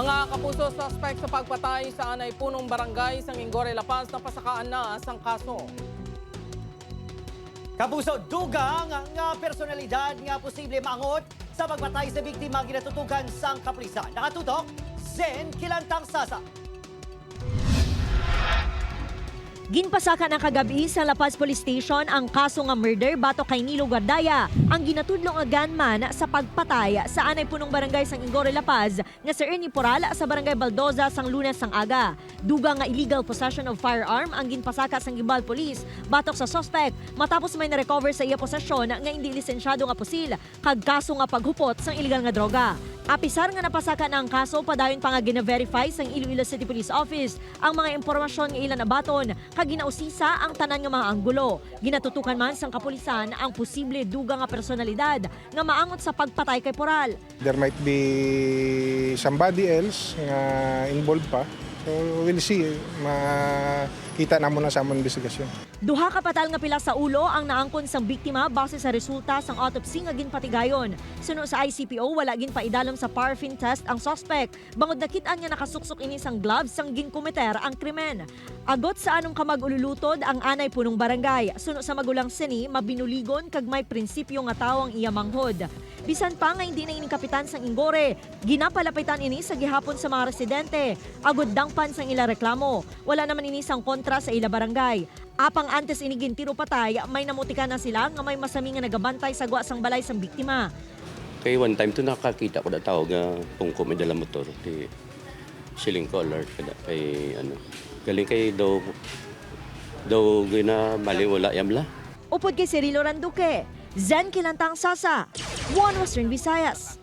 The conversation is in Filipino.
Mga kapuso, suspect sa pagpatay sa anay punong barangay sa Ingore, La Paz na pasakaan na ang kaso. Kapuso, dugang nga personalidad nga posible maangot sa pagpatay sa biktima ginatutukan sang kapulisan. Nakatutok, Zen Kilantang Sasa. Ginpasaka ng kagabi sa La Paz Police Station ang kaso nga murder bato kay Nilo Gardaya, ang ginatudlong nga gunman sa pagpatay sa anay punong barangay sang Ingore La Paz nga si Ernie Poral sa barangay Baldoza sang Lunes sang aga. Dugang nga illegal possession of firearm ang ginpasaka sang Gimbal Police batok sa suspect matapos may na-recover sa iya posesyon nga hindi lisensyado nga pusil kag kaso nga paghupot sang illegal nga droga. Apisar nga napasaka na ang kaso, padayon pa nga gina-verify sa Iloilo City Police Office ang mga impormasyon nga ilan nabaton kag ginausisa ang tanan nga mga anggulo. Ginatutukan man sang kapulisan ang posible duga nga personalidad nga maangot sa pagpatay kay Poral. there might be somebody else nga involved pa. So we'll see. Makita na muna sa among investigasyon. Duha ka patal nga pila sa ulo ang naangkon sang biktima base sa resulta sang autopsy nga ginpatigayon. Suno sa ICPO wala gin paidalom sa paraffin test ang suspect. Bangod nakit-an nga nakasuksok ini sang gloves sang ginkometer ang krimen. Agot sa anong kamag ululutod ang anay punong barangay. Suno sa magulang sini mabinuligon kag may prinsipyo nga tawang iya manghod. Bisan pa nga hindi na ining kapitan sang Ingore, ginapalapitan ini sa gihapon sa mga residente. Agod dangpan sang ila reklamo. Wala naman ini sang kontra sa ila barangay. Apang antes inigin tiro patay, may namutika na sila nga may masami nga nagabantay sa guwa sang balay sang biktima. Kay one time to nakakita ko na tao nga kung may dala motor ti siling color kada kay ano galing kay daw daw gina mali wala yamla Upod kay Cirilo Randuque, Zen Kilantang Sasa, One Western Visayas.